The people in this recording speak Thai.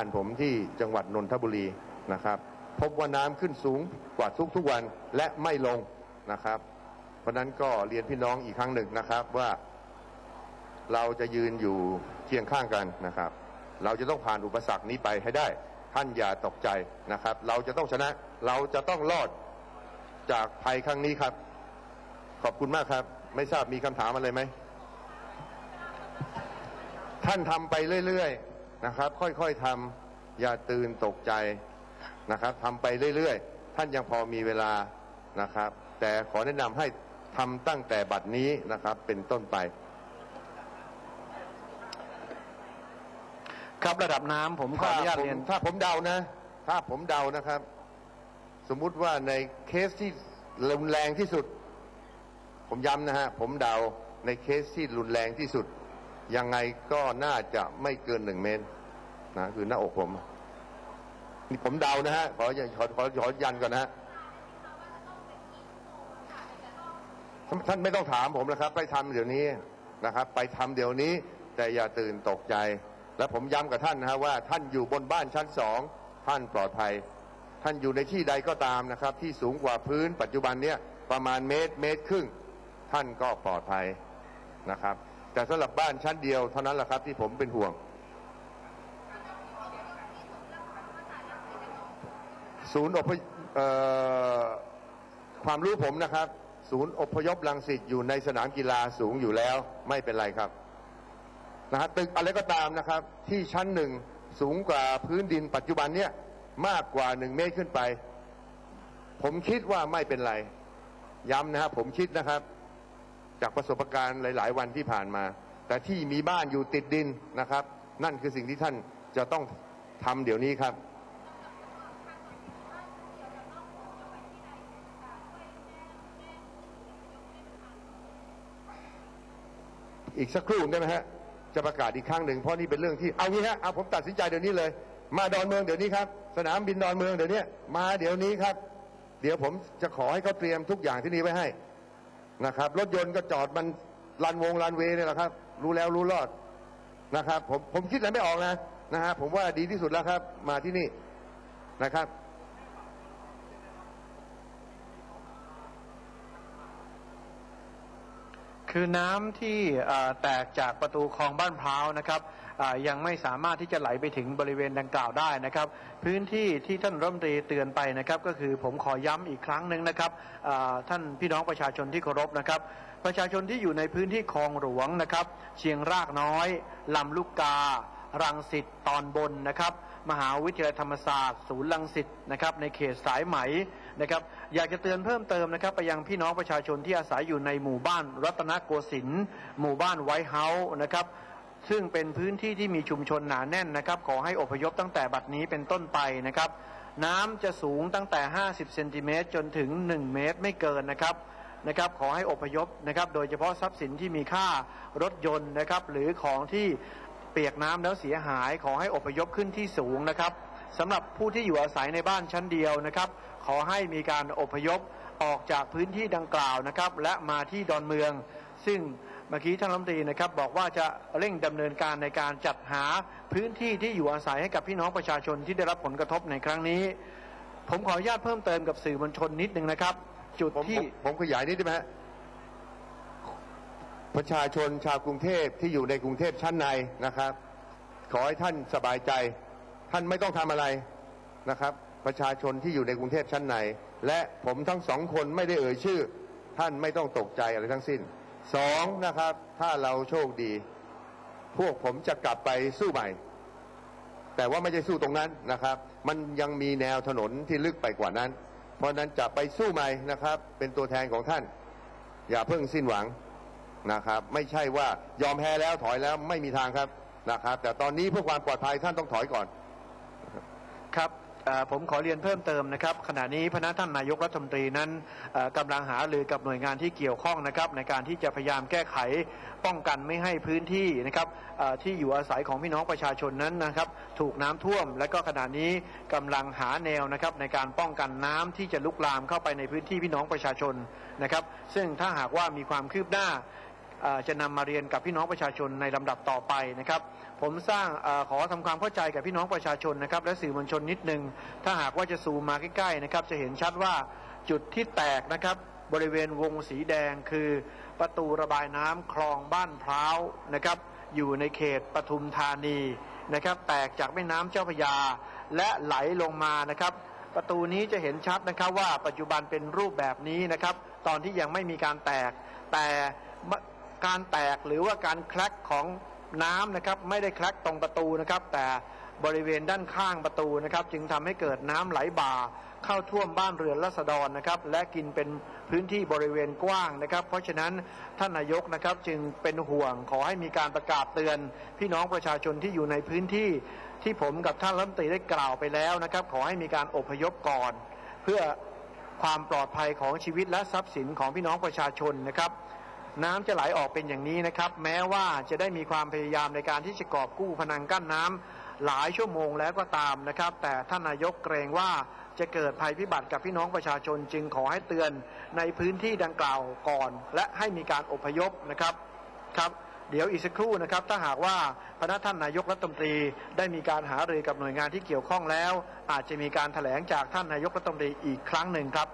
านผมที่จังหวัดนนทบุรีนะครับ พบว่าน้ำขึ้นสูงกว่าทุกทุกวันและไม่ลงนะครับ เพราะฉะนั้นก็เรียนพี่น้องอีกครั้งหนึ่งนะครับว่าเราจะยืนอยู่เคียงข้างกันนะครับ เราจะต้องผ่านอุปสรรคนี้ไปให้ได้ ท่านอย่าตกใจนะครับ เราจะต้องชนะ เราจะต้องรอดจากภัยครั้งนี้ครับ ขอบคุณมากครับ ไม่ทราบมีคำถามอะไรไหม ท่านทำไปเรื่อยๆ นะครับ ค่อยๆทำอย่าตื่นตกใจนะครับทำไปเรื่อยๆ ท่านยังพอมีเวลานะครับ แต่ขอแนะนำให้ทำตั้งแต่บัดนี้นะครับเป็นต้นไป ครับระดับน้ำผมขออนุญาตผมเรียนถ้าผมเดานะ ถ้าผมเดานะครับ สมมุติว่าในเคสที่รุนแรงที่สุด ผมย้ำนะฮะผมเดาในเคสที่รุนแรงที่สุด ยังไงก็น่าจะไม่เกินหนึ่งเมตรนะคือหน้าอกผมนี่ผมเดานะฮะขอขอขอขอยันก่อนนะฮะท่านไม่ต้องถามผมนะครับ ไปทำเดี๋ยวนี้นะครับ ไปทำเดี๋ยวนี้ แต่อย่าตื่นตกใจ และผมย้ำกับท่านนะฮะว่า ท่านอยู่บนบ้านชั้นสองท่านปลอดภัย ท่านอยู่ในที่ใดก็ตามนะครับ ที่สูงกว่าพื้นปัจจุบันเนี้ยประมาณเมตรเมตรครึ่ง ท่านก็ปลอดภัยนะครับ แต่สำหรับบ้านชั้นเดียวเท่านั้นแหละครับที่ผมเป็นห่วง ศูนย์อพยความรู้ผมนะครับ ศูนย์อพยพลังสิตอยู่ในสนามกีฬาสูงอยู่แล้วไม่เป็นไรครับนะฮะตึกอะไรก็ตามนะครับ ที่ชั้นหนึ่งสูงกว่าพื้นดินปัจจุบันเนี่ยมากกว่าหนึ่งเมตรขึ้นไป ผมคิดว่าไม่เป็นไร ย้ำนะครับผมคิดนะครับ จากประสบการณ์หลาย ๆ วันที่ผ่านมา แต่ที่มีบ้านอยู่ติดดินนะครับ นั่นคือสิ่งที่ท่านจะต้องทำเดี๋ยวนี้ครับ อีกสักครู่ได้ไหมฮะจะประกาศอีกครั้งหนึ่งเพราะนี่เป็นเรื่องที่เอางี้ฮะเอาผมตัดสินใจเดี๋ยวนี้เลย มาดอนเมืองเดี๋ยวนี้ครับ สนามบินดอนเมืองเดี๋ยวนี้มาเดี๋ยวนี้ครับ เดี๋ยวผมจะขอให้เขาเตรียมทุกอย่างที่นี่ไว้ให้ นะครับ รถยนต์ก็จอดมันลันวงลันเวเนี่ยแหละครับ รู้แล้วรู้รอดนะครับ ผมผมคิดอะไรไม่ออกนะนะฮะผมว่าดีที่สุดแล้วครับ มาที่นี่นะครับ คือน้ำที่แตกจากประตูคลองบ้านพร้าวนะครับยังไม่สามารถที่จะไหลไปถึงบริเวณดังกล่าวได้นะครับ พื้นที่ที่ท่านรัฐมนตรีเตือนไปนะครับ ก็คือผมขอย้ำอีกครั้งหนึ่งนะครับท่านพี่น้องประชาชนที่เคารพนะครับ ประชาชนที่อยู่ในพื้นที่คลองหลวงนะครับ เชียงรากน้อยลำลูกกา รังสิตตอนบนนะครับ มหาวิทยาลัยธรรมศาสตร์ ศูนย์รังสิตนะครับ ในเขตสายไหมนะครับ อยากจะเตือนเพิ่มเติมนะครับ ไปยังพี่น้องประชาชนที่อาศัยอยู่ในหมู่บ้านรัตนโกสินทร์หมู่บ้านไวท์เฮาส์นะครับซึ่งเป็นพื้นที่ที่มีชุมชนหนาแน่นนะครับ ขอให้อพยพตั้งแต่บัดนี้เป็นต้นไปนะครับ น้ำจะสูงตั้งแต่ 50 เซนติเมตรจนถึง 1 เมตรไม่เกินนะครับนะครับ ขอให้อพยพนะครับ โดยเฉพาะทรัพย์สินที่มีค่ารถยนต์นะครับ หรือของที่ เปียกน้ำแล้วเสียหายขอให้อพยพขึ้นที่สูงนะครับสำหรับผู้ที่อยู่อาศัยในบ้านชั้นเดียวนะครับ ขอให้มีการอพยพออกจากพื้นที่ดังกล่าวนะครับ และมาที่ดอนเมือง ซึ่งเมื่อกี้ท่านรัฐมนตรีนะครับบอกว่าจะเร่งดำเนินการในการจัดหาพื้นที่ที่อยู่อาศัยให้กับพี่น้องประชาชนที่ได้รับผลกระทบในครั้งนี้ ผมขออนุญาตเพิ่มเติมกับสื่อมวลชนนิดนึงนะครับ จุดที่ผมขยายนิดได้ไหม ประชาชนชาวกรุงเทพที่อยู่ในกรุงเทพชั้นในนะครับ ขอให้ท่านสบายใจ ท่านไม่ต้องทำอะไรนะครับ ประชาชนที่อยู่ในกรุงเทพชั้นใน และผมทั้งสองคนไม่ได้เอ่ยชื่อ ท่านไม่ต้องตกใจอะไรทั้งสิ้นสองนะครับ ถ้าเราโชคดี พวกผมจะกลับไปสู้ใหม่ แต่ว่าไม่ใช่สู้ตรงนั้นนะครับ มันยังมีแนวถนนที่ลึกไปกว่านั้น เพราะฉะนั้นจะไปสู้ใหม่นะครับ เป็นตัวแทนของท่าน อย่าเพิ่งสิ้นหวัง นะครับ ไม่ใช่ว่ายอมแพ้แล้วถอยแล้วไม่มีทางครับนะครับ แต่ตอนนี้เพื่อความปลอดภัยท่านต้องถอยก่อน ครับผมขอเรียนเพิ่มเติมนะครับ ขณะนี้พระท่านนายกรัฐมนตรีนั้นเอ่อกำลังหารือกับหน่วยงานที่เกี่ยวข้องนะครับ ในการที่จะพยายามแก้ไขป้องกันไม่ให้พื้นที่นะครับที่อยู่อาศัยของพี่น้องประชาชนนั้นนะครับ ถูกน้ำท่วม และก็ขณะนี้กำลังหาแนวนะครับ ในการป้องกันน้ำที่จะลุกลามเข้าไปในพื้นที่พี่น้องประชาชนนะครับ ซึ่งถ้าหากว่ามีความคืบหน้า จะนำมาเรียนกับพี่น้องประชาชนในลำดับต่อไปนะครับ ผมสร้างอขอทำความเข้าใจกับพี่น้องประชาชนนะครับ และสื่อมวลชนนิดนึง ถ้าหากว่าจะซูมมาใกล้ๆนะครับ จะเห็นชัดว่าจุดที่แตกนะครับบริเวณวงสีแดงคือประตูระบายน้ำคลองบ้านพร้าวนะครับ อยู่ในเขตปทุมธานีนะครับ แตกจากแม่น้ำเจ้าพยา และไหลลงมานะครับ ประตูนี้จะเห็นชัดนะครับว่าปัจจุบันเป็นรูปแบบนี้นะครับ ตอนที่ยังไม่มีการแตกแต่ การแตกหรือว่าการแคลกของน้ำนะครับ ไม่ได้แคลกตรงประตูนะครับ แต่บริเวณด้านข้างประตูนะครับ จึงทำให้เกิดน้ำไหลบ่า เข้าท่วมบ้านเรือนรัษฎรนะครับ และกินเป็นพื้นที่บริเวณกว้างนะครับ เพราะฉะนั้นท่านนายกนะครับจึงเป็นห่วงขอให้มีการประกาศเตือน พี่น้องประชาชนที่อยู่ในพื้นที่ที่ผมกับท่านรัฐมนตรีได้กล่าวไปแล้วนะครับ ขอให้มีการอพยพก่อน เพื่อความปลอดภัยของชีวิตและทรัพย์สินของพี่น้องประชาชนนะครับ น้ำจะไหลออกเป็นอย่างนี้นะครับ แม้ว่าจะได้มีความพยายามในการที่จะกอบกู้พนังกั้นน้ำหลายชั่วโมงแล้วก็ตามนะครับ แต่ท่านนายกเกรงว่าจะเกิดภัยพิบัติกับพี่น้องประชาชนจึงขอให้เตือนในพื้นที่ดังกล่าวก่อน และให้มีการอพยพนะครับครับเดี๋ยวอีกสักครู่นะครับ ถ้าหากว่าพนักท่านนายกรัฐมนตรีได้มีการหารือกับหน่วยงานที่เกี่ยวข้องแล้ว อาจจะมีการแถลงจากท่านนายกรัฐมนตรีอีกครั้งหนึ่งครับ